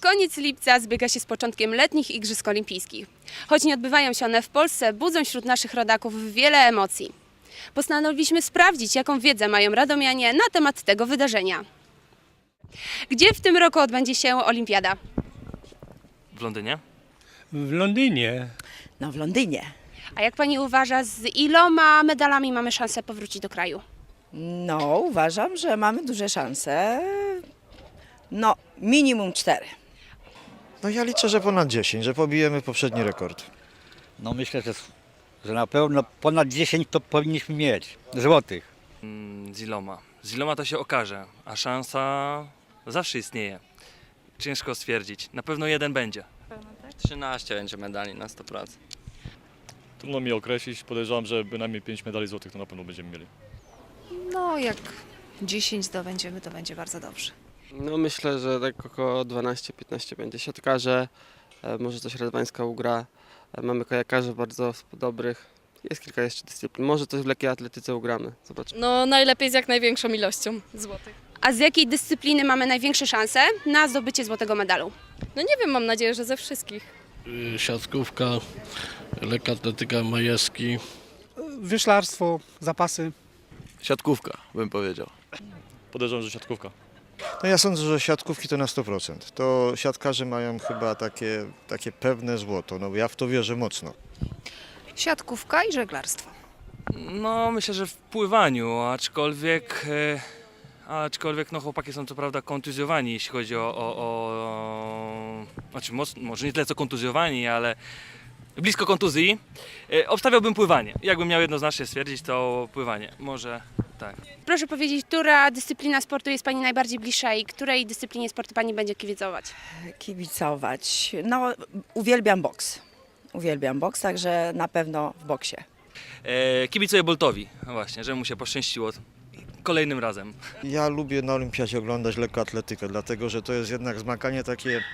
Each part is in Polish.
Koniec lipca zbiega się z początkiem letnich Igrzysk Olimpijskich. Choć nie odbywają się one w Polsce, budzą wśród naszych rodaków wiele emocji. Postanowiliśmy sprawdzić, jaką wiedzę mają radomianie na temat tego wydarzenia. Gdzie w tym roku odbędzie się Olimpiada? W Londynie? W Londynie. No w Londynie. A jak pani uważa, z iloma medalami mamy szansę powrócić do kraju? No, uważam, że mamy duże szanse. No, minimum cztery. No ja liczę, że ponad 10, że pobijemy poprzedni rekord. No myślę, że, że na pewno ponad 10 to powinniśmy mieć złotych. Mm, Z iloma. Z iloma to się okaże, a szansa zawsze istnieje. Ciężko stwierdzić. Na pewno jeden będzie. 13 będzie medali na 100%. Trudno mi określić, podejrzewam, że bynajmniej 5 medali złotych to na pewno będziemy mieli. No, jak 10 zdobędziemy, to będzie bardzo dobrze. No myślę, że tak około 12-15 będzie siatkarze, e, może coś Radwańska ugra. E, Mamy kajakarzy bardzo dobrych. Jest kilka jeszcze dyscyplin. Może coś w lekkiej atletyce ugramy. Zobaczymy. No najlepiej z jak największą ilością złotych. A z jakiej dyscypliny mamy największe szanse na zdobycie złotego medalu? No nie wiem, mam nadzieję, że ze wszystkich. siatkówka, lekkoatletyka, majewski. Wyszlarstwo, zapasy. Siatkówka, bym powiedział. Podejrzewam, że siatkówka. No ja sądzę, że siatkówki to na 100%. To siatkarze mają chyba takie, takie pewne złoto. No ja w to wierzę mocno. Siatkówka i żeglarstwo. No, myślę, że w pływaniu, aczkolwiek. E, aczkolwiek no, chłopaki są co prawda kontuzjowani, jeśli chodzi o. o, o znaczy, moc, może nie tyle co kontuzjowani, ale blisko kontuzji. E, obstawiałbym pływanie. Jakbym miał jednoznacznie stwierdzić, to pływanie. Może tak. Proszę powiedzieć, która dyscyplina sportu jest Pani najbardziej bliższa i której dyscyplinie sportu Pani będzie kibicować? Kibicować. No, uwielbiam boks. Uwielbiam boks, także na pewno w boksie. E, kibicuję Boltowi, no właśnie, że mu się poszczęściło kolejnym razem. Ja lubię na olimpiadzie oglądać lekkoatletykę, dlatego że to jest jednak zmaganie takie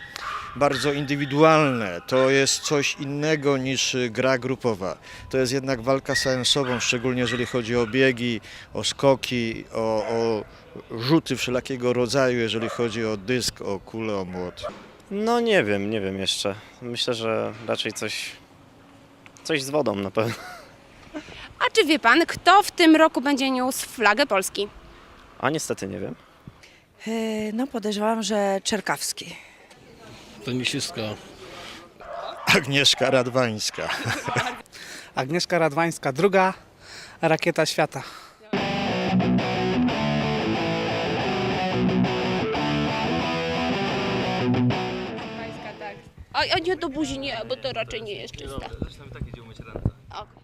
bardzo indywidualne. To jest coś innego niż gra grupowa. To jest jednak walka sobą, szczególnie jeżeli chodzi o biegi, o skoki, o, o rzuty wszelakiego rodzaju, jeżeli chodzi o dysk, o kulę, o młot. No nie wiem, nie wiem jeszcze. Myślę, że raczej coś, coś z wodą na pewno. A czy wie Pan, kto w tym roku będzie niósł flagę Polski? A niestety nie wiem. E, No, podejrzewam, że Czerkawski. Tenisistka Agnieszka Radwańska. Agnieszka Radwańska, druga rakieta świata. tak. A, a nie do buzi nie, bo to raczej nie jest czysta. Zresztą i tak idzie umyć ręce. Okej.